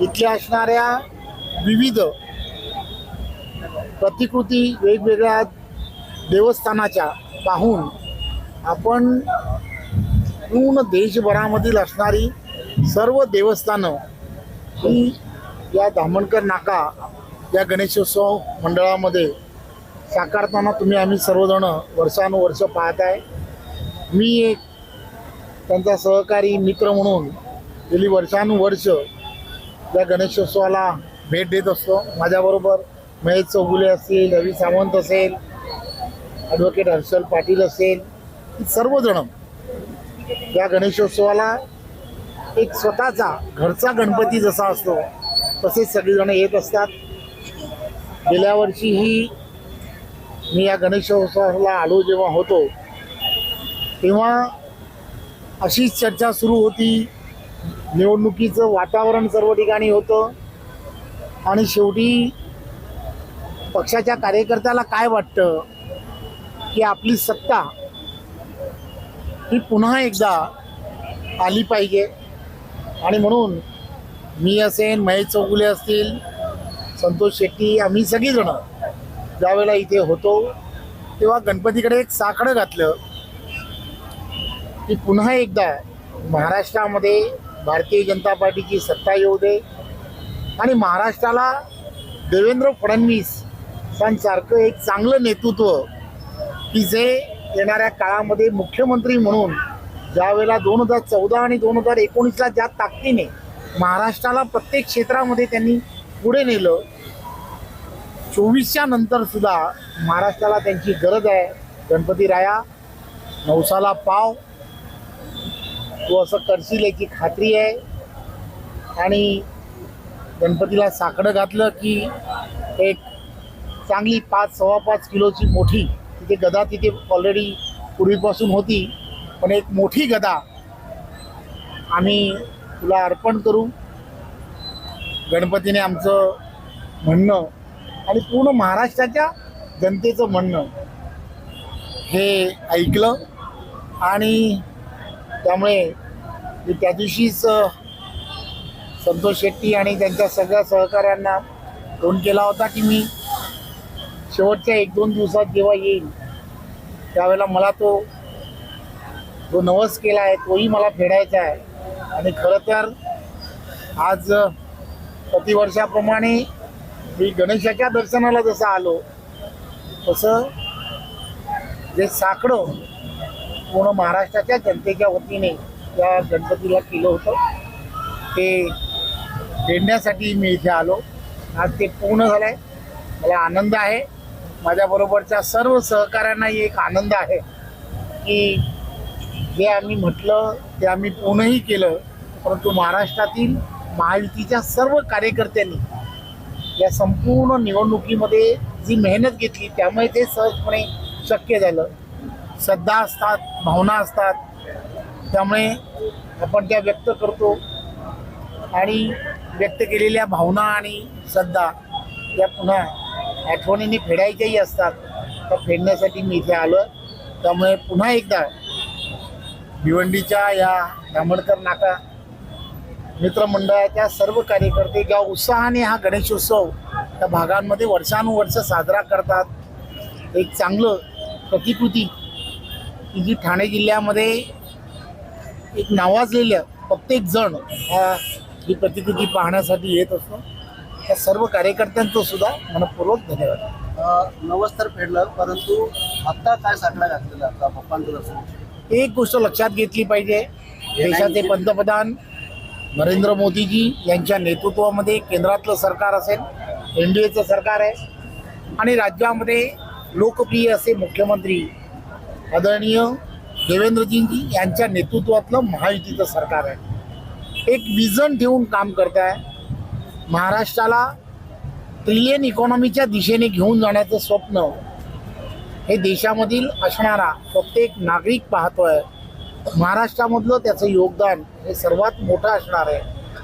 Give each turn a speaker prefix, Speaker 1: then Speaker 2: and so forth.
Speaker 1: इथल्या असणाऱ्या विविध प्रतिकृती वेगवेगळ्या देवस्थानाच्या पाहून आपण पूर्ण देशभरामधील असणारी सर्व देवस्थानं ही या धामणकर नाका या गणेशोत्सव मंडळामध्ये साकारताना तुम्ही आम्ही सर्वजण वर्षानुवर्ष पाहत आहे मी एक त्यांचा सहकारी मित्र म्हणून गेली वर्षानुवर्ष या गणेशोत्सवाला भेट देत असतो. माझ्याबरोबर महेश चौगुले असतील रवी सावंत असेल ॲडव्होकेट हर्षल पाटील असेल सर्वजण या गणेशोत्सवाला एक स्वतःचा घरचा गणपती जसा असतो तसेच सगळेजण येत असतात. गेल्या वर्षीही मी या गणेशोत्सवाला आलो जेव्हा होतो तेव्हा अशीच चर्चा सुरू होती. निवडणुकीचं वातावरण सर्व ठिकाणी होतं. आणि शेवटी पक्षाच्या कार्यकर्त्याला काय वाटतं? की आपली सत्ता ही पुन्हा एकदा आली पाहिजे. आणि म्हणून मी असेन महेश चौगुले असतील संतोष शेट्टी आम्ही सगळीजण ज्यावेळेला इथे होतो तेव्हा गणपतीकडे एक साकडं घातलं की पुन्हा एकदा महाराष्ट्रामध्ये भारतीय जनता पार्टीची सत्ता येऊ दे. आणि महाराष्ट्राला देवेंद्र फडणवीस यांसारखं एक चांगलं नेतृत्व की जे येणाऱ्या काळामध्ये मुख्यमंत्री म्हणून ज्यावेळेला दोन हजार चौदा आणि दोन हजार एकोणीसला ज्या ताकदीने महाराष्ट्राला प्रत्येक क्षेत्रामध्ये त्यांनी पुढे नेलं चोवीसच्या नंतरसुद्धा महाराष्ट्राला त्यांची गरज आहे. गणपती राया नवसाला पाव तू असं करशील याची खात्री आहे. आणि गणपतीला साकडं घातलं की एक चांगली पाच सव्वा पाच किलोची मोठी तिथे गदा तिथे ऑलरेडी पूर्वीपासून होती पण एक मोठी गदा आम्ही तुला अर्पण करू. गणपतीने आमचं म्हणणं आणि पूर्ण महाराष्ट्राच्या जनतेचं म्हणणं हे ऐकलं आणि त्यामुळे की त्या दिवशीच संतोष शेट्टी आणि त्यांच्या सगळ्या सहकाऱ्यांना फोन केला होता की मी शेवटच्या एक दोन दिवसात जेव्हा येईल त्यावेळेला मला तो जो नवस केला आहे तोही मला फेडायचा आहे. आणि खरं तर आज प्रतिवर्षाप्रमाणे मी गणेशाच्या दर्शनाला जसं आलो तसं जे साकडं पूर्ण महाराष्ट्राच्या जनतेच्या वतीने त्या गणपतीला केलं होतं. ते देण्यासाठी मी इथे आलो. आज ते पूर्ण झालं आहे मला आनंद आहे. माझ्याबरोबरच्या सर्व सहकाऱ्यांनाही एक आनंद आहे की जे आम्ही म्हटलं ते आम्ही पूर्णही केलं. परंतु महाराष्ट्रातील महायुतीच्या सर्व कार्यकर्त्यांनी या संपूर्ण निवडणुकीमध्ये जी मेहनत घेतली त्यामुळे ते सहजपणे शक्य झालं. श्रद्धा असतात भावना असतात. त्यामुळे आपण त्या व्यक्त करतो. आणि व्यक्त केलेल्या भावना आणि श्रद्धा या पुन्हा आठवणीने फेडायच्याही असतात. त्या फेडण्यासाठी मी इथे आलो त्यामुळे पुन्हा एकदा भिवंडीच्या या धामणकर नाका मित्रमंडळाच्या सर्व कार्यकर्ते ज्या उत्साहाने हा गणेशोत्सव त्या भागांमध्ये वर्षानुवर्ष साजरा करतात. एक चांगलं प्रतिकृती की जी ठाणे जिल्ह्यामध्ये एक नावाजलेलं प्रत्येक जण हा ही प्रतिकृती पाहण्यासाठी येत असतो. त्या सर्व कार्यकर्त्यांचं सुद्धा मनपूर्वक धन्यवाद.
Speaker 2: नवस तर फेडलं परंतु आत्ता काय साकडा घातलेला आता
Speaker 1: एक गोष्ट लक्षात घेतली पाहिजे. देशाचे पंतप्रधान नरेंद्र मोदीजी यांच्या नेतृत्वामध्ये केंद्रातलं सरकार असेल एन डी एचं सरकार आहे आणि राज्यामध्ये लोकप्रिय असे मुख्यमंत्री आदरणीय देवेंद्रजींची यांच्या नेतृत्वातलं महायुतीचं सरकार आहे. एक विजन ठेवून काम करत आहे महाराष्ट्राला ट्रिलियन इकॉनॉमीच्या दिशेने घेऊन जाण्याचं स्वप्न हे देशामधील असणारा प्रत्येक नागरिक पाहतोय. महाराष्ट्रामधलं त्याचं योगदान हे सर्वात मोठं असणार आहे.